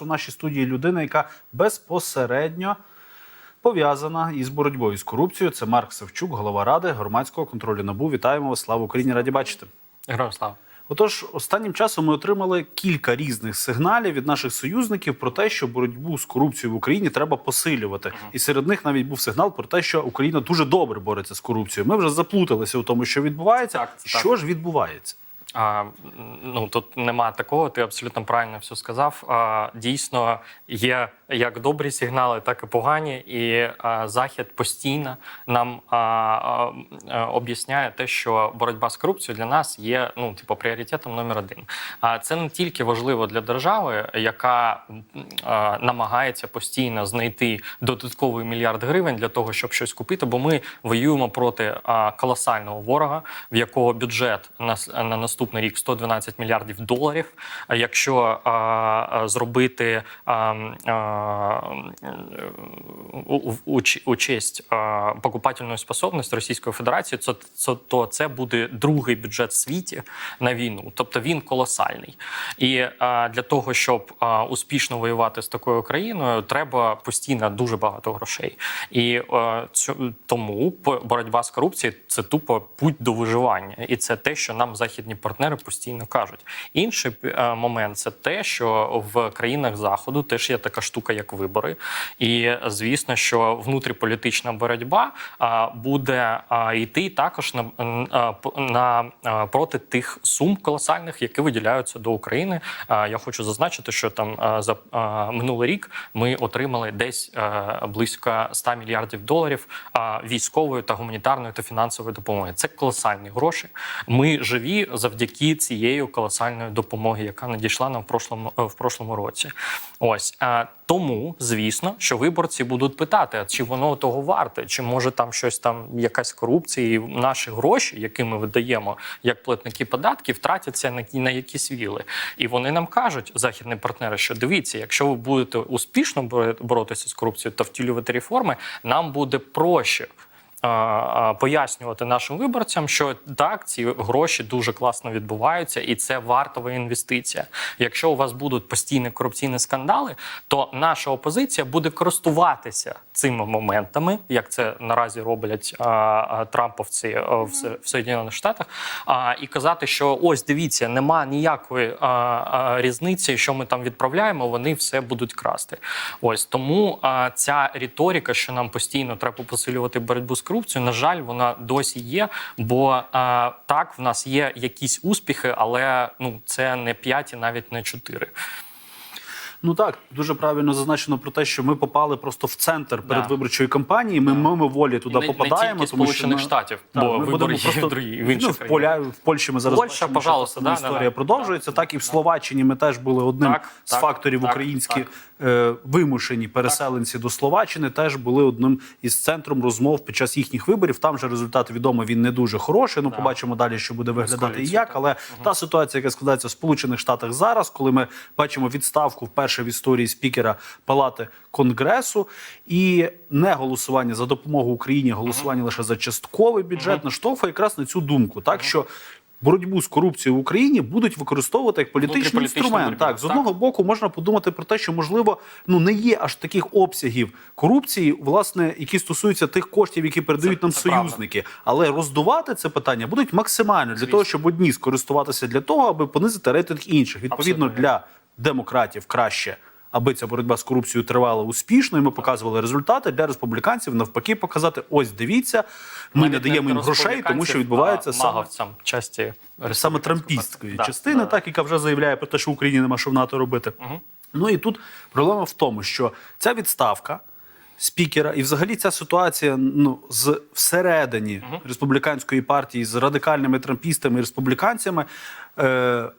У нашій студії людина, яка безпосередньо пов'язана із боротьбою з корупцією. Це Марк Савчук, голова ради громадського контролю НАБУ. Вітаємо вас! Слава Україні! Раді бачити. Героям слава. Отож, останнім часом ми отримали кілька різних сигналів від наших союзників про те, що боротьбу з корупцією в Україні треба посилювати. І серед них навіть був сигнал про те, що Україна дуже добре бореться з корупцією. Ми вже заплуталися у тому, що відбувається. Так, що ж відбувається? А, ну тут нема такого, ти абсолютно правильно все сказав. А, дійсно, є як добрі сигнали, так і погані. І а, захід постійно нам а, а, об'ясняє те, що боротьба з корупцією для нас є ну, типу, пріоритетом номер один. А це не тільки важливо для держави, яка а, намагається постійно знайти додатковий мільярд гривень для того, щоб щось купити, бо ми воюємо проти а, колосального ворога, в якого бюджет на, на наступний рік 112 мільярдів доларів. Якщо а, зробити а, а, у, у, у, ч- честь покупательної способності Російської Федерації, то, це буде другий бюджет в світі на війну, тобто він колосальний. І для того, щоб успішно воювати з такою країною, треба постійно дуже багато грошей. І тому боротьба з корупцією це тупо путь до виживання, і це те, що нам західні партнери постійно кажуть. Інший е, момент це те, що в країнах заходу теж є така штука, як вибори, і звісно, що внутріполітична боротьба буде йти також на, на проти тих сум колосальних, які виділяються до України. Я хочу зазначити, що там за минулий рік ми отримали десь близько 100 мільярдів доларів військової та гуманітарної та фінансової допомоги. Це колосальні гроші. Ми живі завдяки цієї колосальної допомоги, яка надійшла нам в прошлому е, в прошлому році. Ось а, тому, звісно, що виборці будуть питати, а чи воно того варте, чи може там щось там якась корупція, і наші гроші, які ми видаємо як платники податків, тратяться на, на якісь віли. І вони нам кажуть, західні партнери, що дивіться, якщо ви будете успішно боротися з корупцією та втілювати реформи, нам буде проще пояснювати нашим виборцям, що так, ці гроші дуже класно відбуваються, і це вартова інвестиція. Якщо у вас будуть постійні корупційні скандали, то наша опозиція буде користуватися цими моментами, як це наразі роблять трамповці а, в, С- в Соєдинених Штатах, і казати, що ось дивіться, нема ніякої різниці, що ми там відправляємо, вони все будуть красти. Ось тому ця риторика, що нам постійно треба посилювати боротьбу з корупцією, на жаль, вона досі є. Бо а, так в нас є якісь успіхи, але ну це не 5 і навіть не 4. Ну так, дуже правильно зазначено про те, що ми попали просто в центр Да. передвиборчої кампанії. Ми мимоволі туди не, попадаємо. не тільки тому що ми- Штатів, Так, бо ми будемо просто в другі в ну, в. Поля, в Польщі ми зараз Польща, бачимо, пожалуйста, да, історія да, да. продовжується. Так і в Словаччині ми теж були одним Так, з так, факторів так, українські так. е, вимушені переселенці до Словаччини. Теж були одним із центром розмов під час їхніх виборів. Там же результат відомо він не дуже хороший. Ну Да. побачимо далі, що буде виглядати і як. Але та ситуація, яка складається в Сполучених Штатах зараз, коли ми бачимо відставку вперше в історії спікера Палати Конгресу і не голосування за допомогу Україні, голосування лише за частковий бюджет, наштовхує якраз на цю думку, так що. Боротьбу з корупцією в Україні будуть використовувати як політичний інструмент. боротьбу, Так, з так. одного боку можна подумати про те, що можливо ну не є аж таких обсягів корупції, власне, які стосуються тих коштів, які передають Це- нам це правда. союзники. Але роздувати це питання будуть максимально для Звісно. того, щоб одні скористуватися для того, аби понизити рейтинг інших. Відповідно, Абсолютно для демократів краще. Аби ця боротьба з корупцією тривала успішно, і ми показували результати для республіканців. Навпаки, показати: ось дивіться, ми не даємо їм грошей, тому що відбувається саме часті саме трампістської Да, частини, да. так яка вже заявляє про те, що в Україні нема що в НАТО робити. Ну і тут проблема в тому, що ця відставка спікера, і взагалі ця ситуація ну з всередині республіканської партії з радикальними трампістами і республіканцями. Е,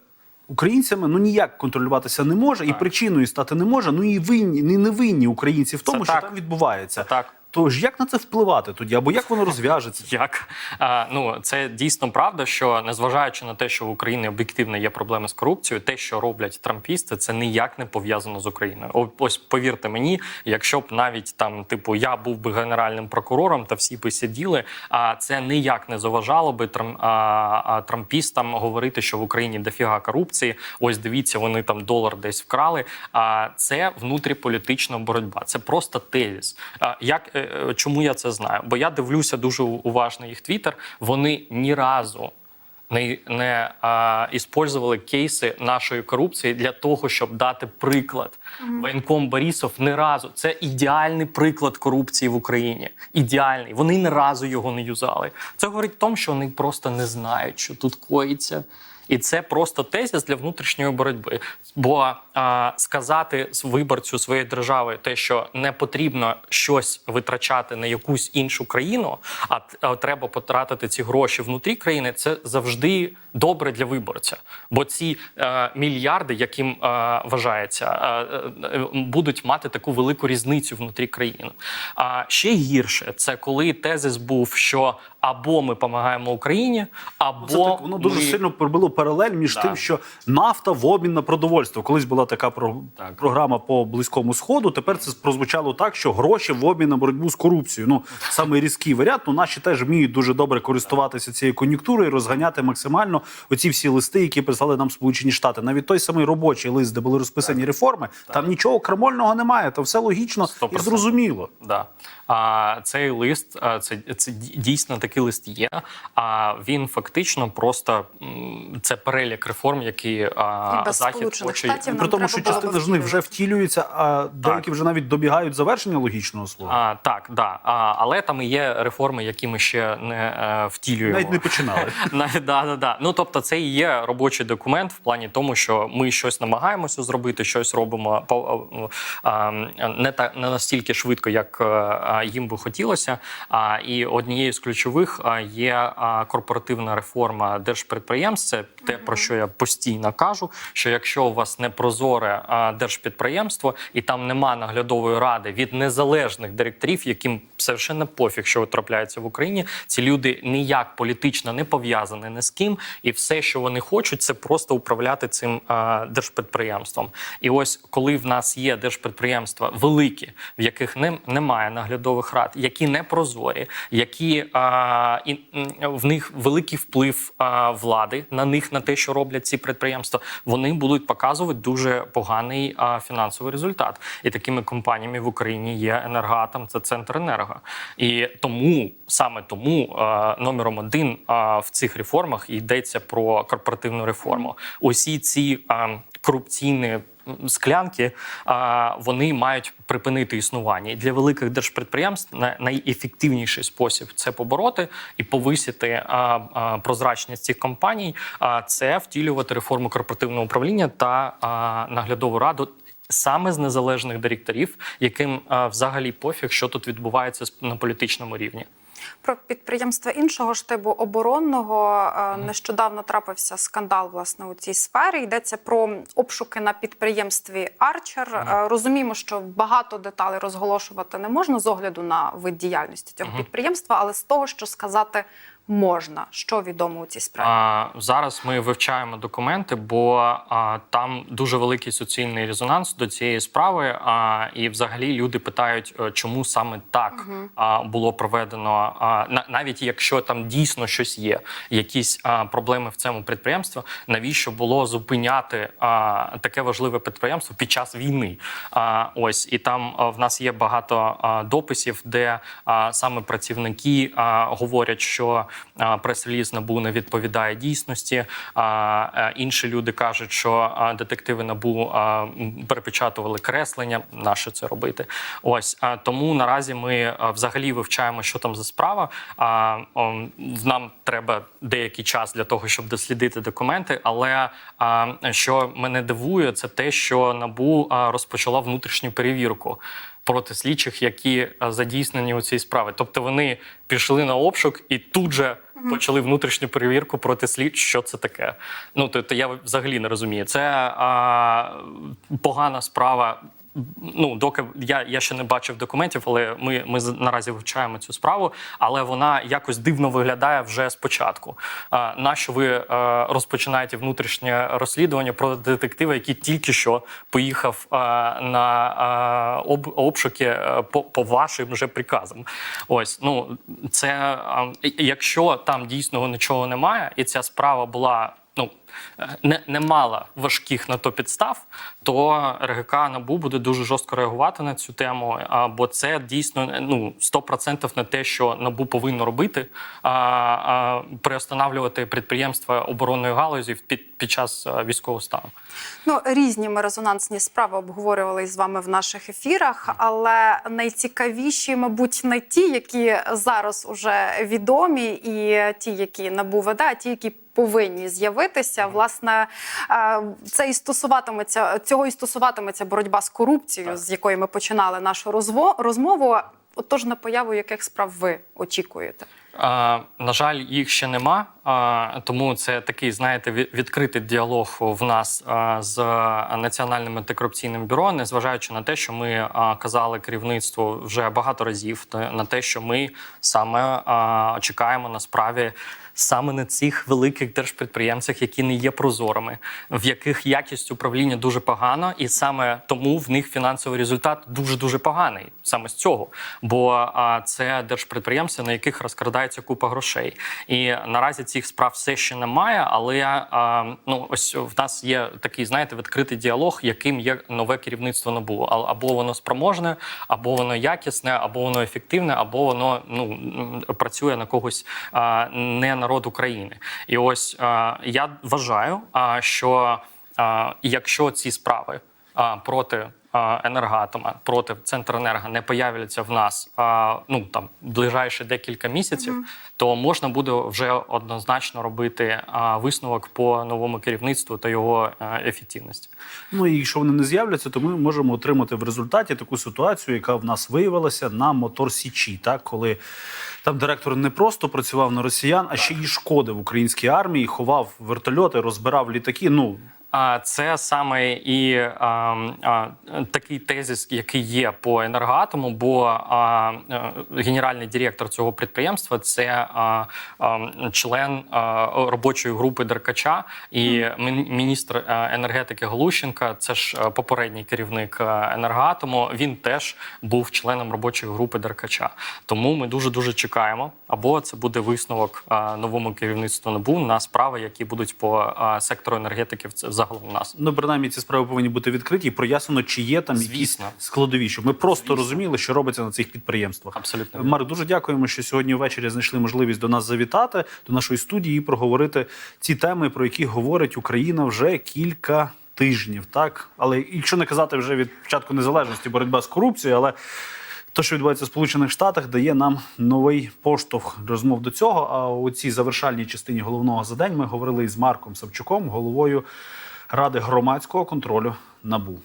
Українцями ну ніяк контролюватися не може, і причиною стати не може. Ну і винні, не винні українці в тому, Це що так. там відбувається. Це так. То ж як на це впливати тоді? Або як воно розв'яжеться? Як а, ну це дійсно правда, що незважаючи на те, що в Україні об'єктивно є проблеми з корупцією, те, що роблять трампісти, це ніяк не пов'язано з Україною. Ось повірте мені, якщо б навіть там, типу, я був би генеральним прокурором та всі би сиділи, а це ніяк не заважало би трам, а, а, трампістам говорити, що в Україні дофіга корупції. Ось дивіться, вони там долар десь вкрали. А це внутріполітична боротьба. Це просто тезіс. А, Як е, чому я це знаю? Бо я дивлюся дуже уважно їх твіттер. Вони ні разу не, не а, іспользували кейси нашої корупції для того, щоб дати приклад. Воєнком Борисов не разу. Це ідеальний приклад корупції в Україні. Ідеальний. Вони ні разу його не юзали. Це говорить в тому, що вони просто не знають, що тут коїться. І це просто тезіс для внутрішньої боротьби. Бо сказати виборцю своєї держави те, що не потрібно щось витрачати на якусь іншу країну, а, треба потратити ці гроші внутрі країни, це завжди добре для виборця. Бо ці е, мільярди, яким е, вважається, е, е, будуть мати таку велику різницю внутрі країни. А ще гірше це коли тезис був, що або ми допомагаємо Україні, або Це так, воно дуже ми... сильно пробило паралель між Да. тим, що нафта в обмін на продовольство. Колись була така про... Так. програма по близькому сходу. Тепер це прозвучало так, що гроші в обмін на боротьбу з корупцією. Ну саме різкий варіант. Ну наші теж вміють дуже добре користуватися цією кон'юнктурою, і розганяти максимально оці всі листи, які прислали нам Сполучені Штати. Навіть той самий робочий лист, де були розписані реформи, там нічого крамольного немає. Там все логічно 100%. зрозуміло. Да. А цей лист, це, це дійсно такий лист є. А він фактично просто це перелік реформ, які а, захід хоче. Штатів нам тому, що частина з них вже втілюється, а деякі вже навіть добігають завершення логічного слова. А, так, да. А, але там і є реформи, які ми ще не е, втілюємо. Навіть не починали. Навіть, да, да, да. Ну тобто, це і є робочий документ в плані тому, що ми щось намагаємося зробити, щось робимо по- а, не та не настільки швидко, як е, а, їм би хотілося. А і однією з ключових є корпоративна реформа держпідприємств. Це про що я постійно кажу. Що якщо у вас не прозоре держпідприємство і там нема наглядової ради від незалежних директорів, яким совершенно пофіг, що трапляється в Україні, ці люди ніяк політично не пов'язані ні з ким, і все, що вони хочуть, це просто управляти цим а, держпідприємством. І ось коли в нас є держпідприємства великі, в яких не, немає наглядових рад, які не прозорі, які а, і, в них великий вплив а, влади на них, на те, що роблять ці підприємства, вони будуть показувати дуже поганий а, фінансовий результат. І такими компаніями в Україні є енергоатом, це центр енерго. І тому саме тому номером один в цих реформах йдеться про корпоративну реформу. Усі ці корупційні склянки вони мають припинити існування. І для великих держпідприємств на- найефективніший спосіб це побороти і повисити прозрачність цих компаній. А це втілювати реформу корпоративного управління та наглядову раду. Саме з незалежних директорів, яким а, взагалі пофіг, що тут відбувається на політичному рівні. Про підприємства іншого штибу оборонного е, нещодавно трапився скандал власне у цій сфері. Йдеться про обшуки на підприємстві Арчер. Е, Розуміємо, що багато деталей розголошувати не можна з огляду на вид діяльності цього підприємства, але з того, що сказати можна, що відомо у цій справі. А, зараз ми вивчаємо документи, бо а, там дуже великий суцільний резонанс до цієї справи. А, і взагалі люди питають, е, чому саме так а, було проведено. А, на- навіть якщо там дійсно щось є, якісь а, проблеми в цьому підприємстві, навіщо було зупиняти а, таке важливе підприємство під час війни? А, ось і там а, в нас є багато а, дописів, де а, саме працівники а, говорять, що прес-реліз НАБУ не відповідає дійсності. Інші люди кажуть, що детективи НАБУ перепечатували креслення. Наше це робити? Ось тому наразі ми взагалі вивчаємо, що там за справа. Нам треба деякий час для того, щоб дослідити документи. Але що мене дивує, це те, що НАБУ розпочала внутрішню перевірку. Проти слідчих, які задійснені у цій справі, тобто вони пішли на обшук і тут же почали внутрішню перевірку проти слід. Що це таке? Ну тобто я взагалі не розумію. Це а, погана справа ну доки я, я ще не бачив документів, але ми, ми наразі вивчаємо цю справу. Але вона якось дивно виглядає вже спочатку. А, нащо ви е, розпочинаєте внутрішнє розслідування про детектива, який тільки що поїхав е, на е, об, обшуки по, по вашим вже приказам? Ось ну це якщо там дійсно нічого немає, і ця справа була. Ну е, не, не мала важких на то підстав, то РГК НАБУ буде дуже жорстко реагувати на цю тему. Бо це дійсно ну 100% не те, що НАБУ повинно робити, а, а приостанавлювати підприємства оборонної галузі під, під час військового стану. Ну, різні ми резонансні справи обговорювали з вами в наших ефірах, але найцікавіші, мабуть, не ті, які зараз уже відомі, і ті, які набу веде, а ті, які повинні з'явитися. Власне, це і стосуватиметься цього і стосуватиметься боротьба з корупцією, з якої ми починали нашу розмову. Отож, на появу яких справ ви очікуєте? А, на жаль, їх ще нема, а, тому це такий, знаєте, відкритий діалог в нас а, з Національним антикорупційним бюро, незважаючи на те, що ми а, казали керівництву вже багато разів, на те, що ми саме а, чекаємо на справі. Саме на цих великих держпідприємцях, які не є прозорими, в яких якість управління дуже погана, і саме тому в них фінансовий результат дуже дуже поганий. Саме з цього, бо це держпідприємці, на яких розкрадається купа грошей. І наразі цих справ все ще немає. Але ну ось в нас є такий, знаєте, відкритий діалог, яким є нове керівництво НАБУ. Або воно спроможне, або воно якісне, або воно ефективне, або воно ну працює на когось не народ України. І ось я вважаю, а, що якщо ці справи проти а, енергоатома, проти Центренерго не появляться в нас а, ну там ближайші декілька місяців, то можна буде вже однозначно робити висновок по новому керівництву та його а, ефективності. Ну і якщо вони не з'являться, то ми можемо отримати в результаті таку ситуацію, яка в нас виявилася на мотор Січі, так коли там директор не просто працював на росіян, а ще й шкодив українській армії, ховав вертольоти, розбирав літаки. Ну це саме і а, а, такий тезис, який є по енергоатому, бо а, е, генеральний директор цього підприємства це а, а, член а, робочої групи Деркача і міністр е, енергетики Глущенка. Це ж е, попередній керівник е, енергоатому. Він теж був членом робочої групи Деркача. Тому ми дуже дуже чекаємо. Або це буде висновок новому керівництву НАБУ на справи, які будуть по сектору енергетики в загалом у нас. ну принаймні ці справи повинні бути відкриті і прояснено, чи є там якісь складові, щоб ми просто розуміли, що робиться на цих підприємствах. Абсолютно. Марк, дуже дякуємо, що сьогодні ввечері знайшли можливість до нас завітати до нашої студії і проговорити ці теми, про які говорить Україна вже кілька тижнів. Так, але якщо не казати вже від початку незалежності, боротьба з корупцією, але те, що відбувається в Сполучених Штатах, дає нам новий поштовх розмов до цього. А у цій завершальній частині головного за день ми говорили із Марком Савчуком, головою Ради громадського контролю НАБУ.